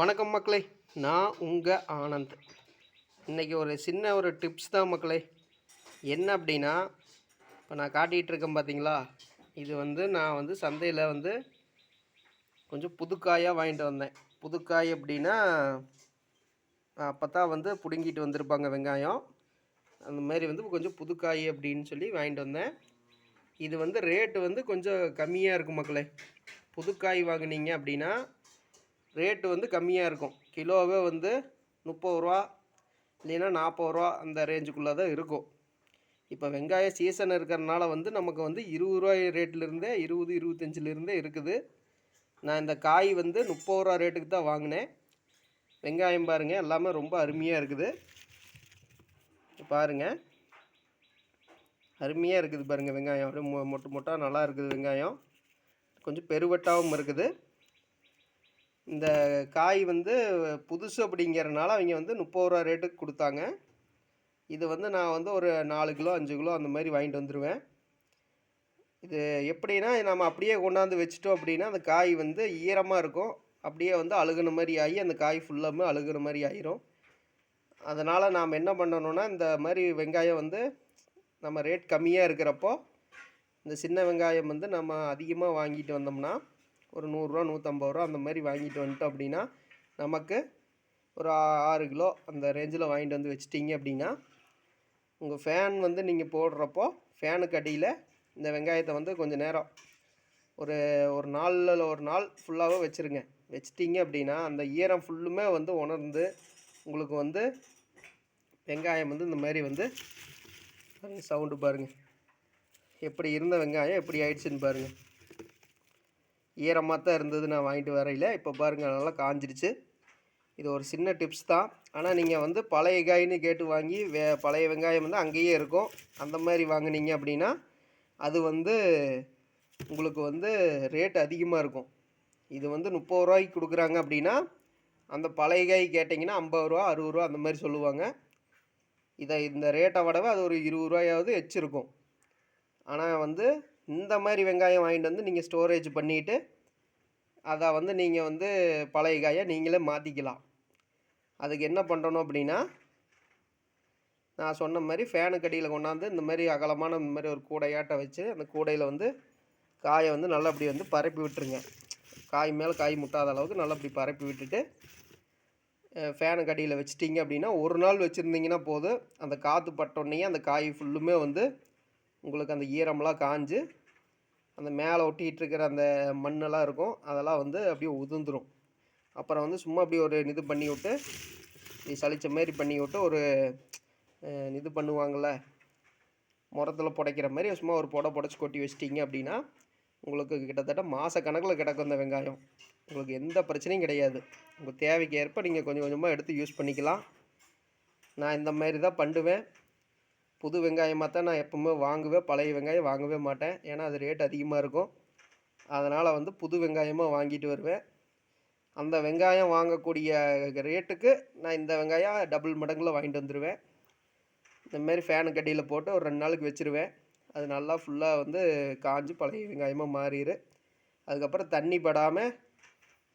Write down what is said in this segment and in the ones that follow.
வணக்கம் மக்களே நான் உங்கள் ஆனந்த். இன்றைக்கி ஒரு சின்ன ஒரு டிப்ஸ் தான் மக்களே. என்ன அப்படின்னா இப்போ நான் காட்டிகிட்டு இருக்கேன் பார்த்தீங்களா இது வந்து நான் வந்து சந்தையில் வந்து கொஞ்சம் புதுக்காயாக வாங்கிட்டு வந்தேன். புதுக்காய் அப்படின்னா அப்போ தான் வந்து பிடுங்கிட்டு வந்திருப்பாங்க வெங்காயம். அந்த மாதிரி வந்து கொஞ்சம் புதுக்காய் அப்படின்னு சொல்லி வாங்கிட்டு வந்தேன். இது வந்து ரேட்டு வந்து கொஞ்சம் கம்மியாக இருக்கும் மக்களே. புதுக்காய் வாங்குனீங்க அப்படின்னா ரேட்டு வந்து கம்மியாக இருக்கும். கிலோவே வந்து முப்பது ரூபா இல்லைன்னா நாற்பது ரூபா அந்த ரேஞ்சுக்குள்ளே தான் இருக்கும். இப்போ வெங்காய சீசன் இருக்கிறனால வந்து நமக்கு வந்து இருபது ரூபாய் ரேட்லேருந்தே இருபது இருபத்தஞ்சிலேருந்தே இருக்குது. நான் இந்த காய் வந்து முப்பது ரூபா ரேட்டுக்கு தான் வாங்கினேன். வெங்காயம் பாருங்கள் எல்லாமே ரொம்ப அருமையாக இருக்குது. பாருங்கள் அருமையாக இருக்குது பாருங்கள் வெங்காயம். அப்படியே மொ மொட்டை மொட்டாக நல்லா இருக்குது வெங்காயம். கொஞ்சம் பெருவட்டாகவும் இருக்குது. இந்த காய் வந்து புதுசு அப்படிங்கிறனால அவங்க வந்து முப்பது ரூபா ரேட்டுக்கு கொடுத்தாங்க. இது வந்து நான் வந்து ஒரு நாலு கிலோ அஞ்சு கிலோ அந்த மாதிரி வாங்கிட்டு வந்துடுவேன் இது எப்படின்னா நம்ம அப்படியே கொண்டாந்து வச்சிட்டோம் அப்படின்னா அந்த காய் வந்து ஈரமாக இருக்கும். அப்படியே வந்து அழுகுன மாதிரி ஆகி அந்த காய் ஃபுல்லாமே அழுகுன மாதிரி ஆயிரும். அதனால் நாம் என்ன பண்ணணும்னா இந்த மாதிரி வெங்காயம் வந்து நம்ம ரேட் கம்மியாக இருக்கிறப்போ இந்த சின்ன வெங்காயம் வந்து நம்ம அதிகமாக வாங்கிட்டு வந்தோம்னா ஒரு நூறுரூவா நூற்றம்பது ரூபா அந்த மாதிரி வாங்கிட்டு வந்துட்டோம் அப்படின்னா நமக்கு ஒரு ஆறு கிலோ அந்த ரேஞ்சில் வாங்கிட்டு வந்து வச்சிட்டிங்க அப்படின்னா உங்கள் ஃபேன் வந்து நீங்கள் போடுறப்போ ஃபேனுக்கு அடியில் இந்த வெங்காயத்தை வந்து கொஞ்சம் நேரம் ஒரு ஒரு நாளில் ஒரு நாள் ஃபுல்லாகவே வச்சுருங்க. வச்சிட்டிங்க அப்படின்னா அந்த ஈரம் ஃபுல்லுமே வந்து உணர்ந்து உங்களுக்கு வந்து வெங்காயம் வந்து இந்த மாதிரி வந்து சவுண்டு பாருங்கள் எப்படி இருந்த வெங்காயம் எப்படி ஆயிடுச்சுன்னு பாருங்கள் ஈரமாக தான் இருந்தது நான் வாங்கிட்டு வரையில. இப்போ பாருங்கள் நல்லா காஞ்சிடுச்சு இது ஒரு சின்ன டிப்ஸ் தான். ஆனால் நீங்கள் வந்து பழைய காயின்னு கேட்டு வாங்கி வே பழைய வெங்காயம் வந்து அங்கேயே இருக்கும். அந்த மாதிரி வாங்குனீங்க அப்படின்னா அது வந்து உங்களுக்கு வந்து ரேட் அதிகமாக இருக்கும். இது வந்து முப்பது ரூபாய்க்கு கொடுக்குறாங்க அப்படின்னா அந்த பழைய காய் கேட்டிங்கன்னா ஐம்பது ரூபா அறுபது ரூபா அந்த மாதிரி சொல்லுவாங்க. இதை இந்த ரேட்டை விடவே அது ஒரு இருபது ரூபாயாவது வச்சுருக்கும். ஆனால் வந்து இந்த மாதிரி வெங்காயம் வாங்கிட்டு வந்து நீங்கள் ஸ்டோரேஜ் பண்ணிவிட்டு அதை வந்து நீங்கள் வந்து பழைய காயை நீங்களே மாற்றிக்கலாம் அதுக்கு என்ன பண்ணணும் அப்படின்னா நான் சொன்ன மாதிரி ஃபேனுக்கு அடியில் கொண்டாந்து இந்த மாதிரி அகலமான இந்த மாதிரி ஒரு கூடையாட்டை வச்சு அந்த கூடையில் வந்து காயை வந்து நல்லா அப்படி வந்து பரப்பி விட்டுருங்க. காய் மேலே காய் முட்டாத அளவுக்கு நல்லா அப்படி பரப்பி விட்டுட்டு ஃபேனுக்கு அடியில் வச்சுட்டிங்க அப்படின்னா ஒரு நாள் வச்சுருந்தீங்கன்னா போதும். அந்த காற்று பட்டோடனே அந்த காய் ஃபுல்லுமே வந்து உங்களுக்கு அந்த ஈரமெல்லாம் காஞ்சு அந்த மேலே ஒட்டிகிட்டு இருக்கிற அந்த மண்ணெல்லாம் இருக்கும். அதெல்லாம் வந்து அப்படியே உதிர்ந்துடும் அப்புறம் வந்து சும்மா அப்படியே ஒரு இது பண்ணி விட்டு இப்படி சளிச்ச மாரி பண்ணி விட்டு ஒரு இது பண்ணுவாங்கள்ல முரத்தில் புடைக்கிற மாதிரி சும்மா ஒரு புடை புடச்சி கொட்டி வச்சிட்டிங்க அப்படின்னா உங்களுக்கு கிட்டத்தட்ட மாத கணக்கில் கிடக்கும் அந்த வெங்காயம். உங்களுக்கு எந்த பிரச்சனையும் கிடையாது. உங்கள் தேவைக்கு ஏற்ப நீங்கள் கொஞ்சம் கொஞ்சமாக எடுத்து யூஸ் பண்ணிக்கலாம். நான் இந்த மாதிரி தான் பண்ணுவேன். புது வெங்காயமாக தான் நான் எப்பவுமே வாங்குவேன் பழைய வெங்காயம் வாங்கவே மாட்டேன். ஏன்னா அது ரேட் அதிகமாக இருக்கும். அதனால் வந்து புது வெங்காயமாக வாங்கிட்டு வருவேன். அந்த வெங்காயம் வாங்கக்கூடிய ரேட்டுக்கு நான் இந்த வெங்காயம் டபுள் மடங்கில் வாங்கிட்டு வந்துடுவேன் இந்த மாதிரி ஃபேனு கட்டியில் போட்டு ஒரு ரெண்டு நாளுக்கு வச்சுருவேன். அது நல்லா ஃபுல்லாக வந்து காஞ்சு பழைய வெங்காயமாக மாறிடு அதுக்கப்புறம் தண்ணி படாமல்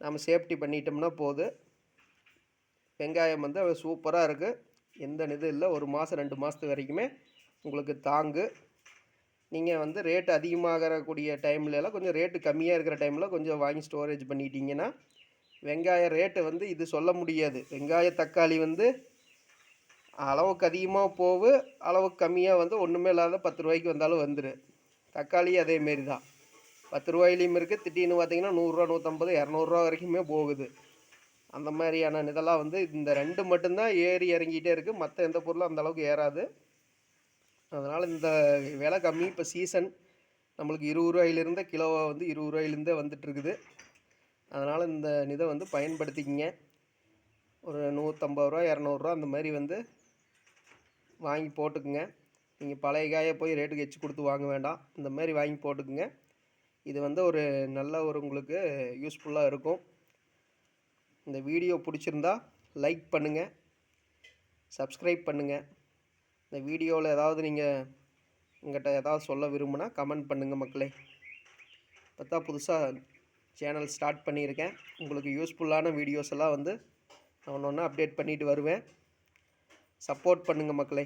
நம்ம சேஃப்டி பண்ணிட்டோம்னா போதும் வெங்காயம் வந்து சூப்பராக இருக்குது எந்த இது இல்லை. ஒரு மாதம் ரெண்டு மாதத்து வரைக்குமே உங்களுக்கு தாங்கு. நீங்கள் வந்து ரேட் அதிகமாகக்கூடிய டைம்லலாம் கொஞ்சம் ரேட்டு கம்மியாக இருக்கிற டைமில் கொஞ்சம் வாங்கி ஸ்டோரேஜ் பண்ணிட்டீங்கன்னா வெங்காய ரேட்டு வந்து இது சொல்ல முடியாது. வெங்காய தக்காளி வந்து அளவுக்கு அதிகமாக போகு அளவுக்கு கம்மியாக வந்து ஒன்றுமே இல்லாத பத்து ரூபாய்க்கு வந்தாலும் வந்துடு தக்காளி அதேமாரி தான் பத்து ரூபாயிலையும் இருக்குது திடீர்னு பார்த்தீங்கன்னா நூறுரூவா நூற்றம்பது இரநூறுவா வரைக்குமே போகுது. அந்த மாதிரியான இதெல்லாம் வந்து இந்த ரெண்டு மட்டும்தான் ஏறி இறங்கிட்டே இருக்குது மற்ற எந்த பொருளும் அந்தளவுக்கு ஏறாது. அதனால் இந்த விலை கம்மி. இப்போ சீசன் நம்மளுக்கு இருபது ரூபாயிலிருந்து கிலோ வந்து இருபது ரூபாயிலேருந்தே வந்துட்டுருக்குது அதனால் இந்த இதை வந்து பயன்படுத்திக்கிங்க. ஒரு நூற்றம்பது ரூபா இரநூறுவா அந்த மாதிரி வந்து வாங்கி போட்டுக்குங்க. நீங்கள் பழைய காயை போய் ரேட்டுக்கு எச்சு கொடுத்து வாங்க வேண்டாம். இந்த மாதிரி வாங்கி போட்டுக்குங்க. இது வந்து ஒரு நல்ல ஒரு உங்களுக்கு யூஸ்ஃபுல்லாக இருக்கும். இந்த வீடியோ பிடிச்சிருந்தா லைக் பண்ணுங்கள் சப்ஸ்கிரைப் பண்ணுங்கள் இந்த வீடியோவில் ஏதாவது நீங்கள் உங்கள்கிட்ட ஏதாவது சொல்ல விரும்புனா கமெண்ட் பண்ணுங்கள் மக்களே. பார்த்தா புதுசாக சேனல் ஸ்டார்ட் பண்ணியிருக்கேன். உங்களுக்கு யூஸ்ஃபுல்லான வீடியோஸ் எல்லாம் வந்து நான் ஒன்று ஒன்று அப்டேட் பண்ணிட்டு வருவேன். சப்போர்ட் பண்ணுங்கள் மக்களே.